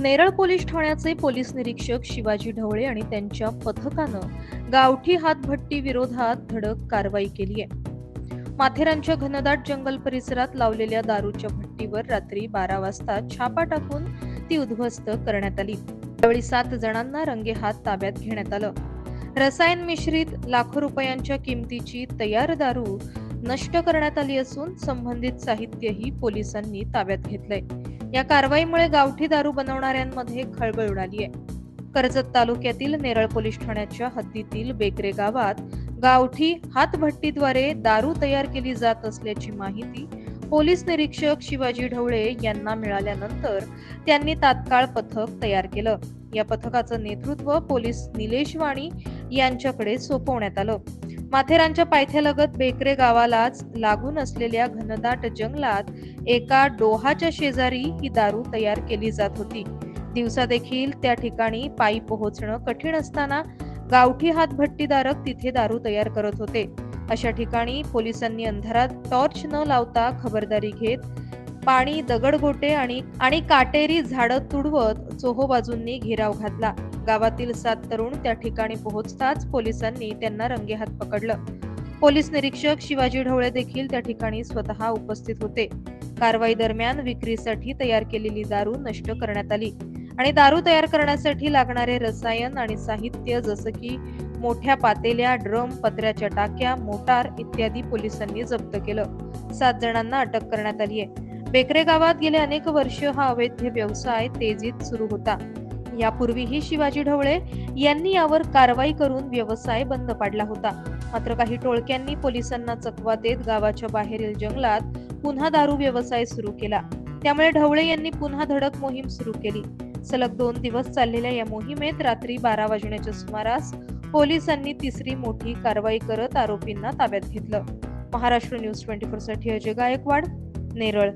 Neral police ठाण्याचे police निरीक्षक शिवाजी ढवळे आणि त्यांच्या पथकानं गावठी हातभट्टी विरोधात धडक कारवाई केली आहे. माथेरानच्या घनदाट जंगल परिसरात लावलेल्या दारूच्या भट्टीवर रात्री बारा वाजता छापा टाकून ती उद्ध्वस्त करण्यात आली. त्यावेळी सात जणांना रंगेहात ताब्यात घेण्यात आलं. रसायन मिश्रित लाखो रुपयांच्या किमतीची तयार दारू नष्ट करण्यात आली असून संबंधित साहित्यही पोलिसांनी ताब्यात घेतलंय. या कारवाईमुळे गावठी दारू बनवणाऱ्यांमध्ये खळबळ उडाली आहे. कर्जत तालुक्यातील नेरळ पोलीस ठाण्याच्या हद्दीतील बेकरे गावात गावठी हातभट्टीद्वारे दारू तयार केली जात असल्याची माहिती पोलीस निरीक्षक शिवाजी ढवळे यांना मिळाल्यानंतर त्यांनी तात्काळ पथक तयार केलं. या पथकाचं नेतृत्व पोलीस निलेश वाणी यांच्याकडे सोपवण्यात आलं. माथेरानच्या पायथ्यालगत बेकरे गावालाच लागून असलेल्या घनदाट जंगलात एका डोहाच्या शेजारी ही दारू तयार केली जात होती. दिवसा देखील त्या ठिकाणी पायी पोहोचणं कठीण असताना गावठी हातभट्टीधारक तिथे दारू तयार करत होते. अशा ठिकाणी पोलिसांनी अंधारात टॉर्च न लावता खबरदारी घेत पाणी दगडगोटे आणि आणि काटेरी झाडं तुडवत चोहोबाजूंनी घेराव घातला. गावातील सात तरुण त्या ठिकाणी पोहोचताच पोलिसांनी त्यांना रंगेहात पकडलं. पोलीस निरीक्षक शिवाजी ढवळे देखील त्या ठिकाणी स्वतः उपस्थित होते. कारवाई दरम्यान विक्रीसाठी तयार केलेली दारू नष्ट करण्यात आली आणि दारू तयार करण्यासाठी लागणारे रसायन आणि साहित्य जसं की मोठ्या पातेल्या ड्रम पत्र्याच्या टाक्या मोटार इत्यादी पोलिसांनी जप्त केलं. सात जणांना अटक करण्यात आली आहे बेकरे गावात गेले अनेक वर्ष हा अवैध व्यवसाय तेजीत सुरू होता. यापूर्वीही शिवाजी ढवळे यांनी यावर कारवाई करून व्यवसाय बंद पाडला होता. मात्र काही टोळक्यांनी पोलिसांना चकवा देत गावाच्या बाहेरील जंगलात पुन्हा दारू व्यवसाय सुरू केला. त्यामुळे ढवळे यांनी पुन्हा धडक मोहीम सुरू केली. सलग दोन दिवस चाललेल्या या मोहिमेत रात्री बारा वाजण्याच्या सुमारास पोलिसांनी तिसरी मोठी कारवाई करत आरोपींना ताब्यात घेतलं. महाराष्ट्र न्यूज ट्वेंटी फोरसाठी अजय गायकवाड नेरळ.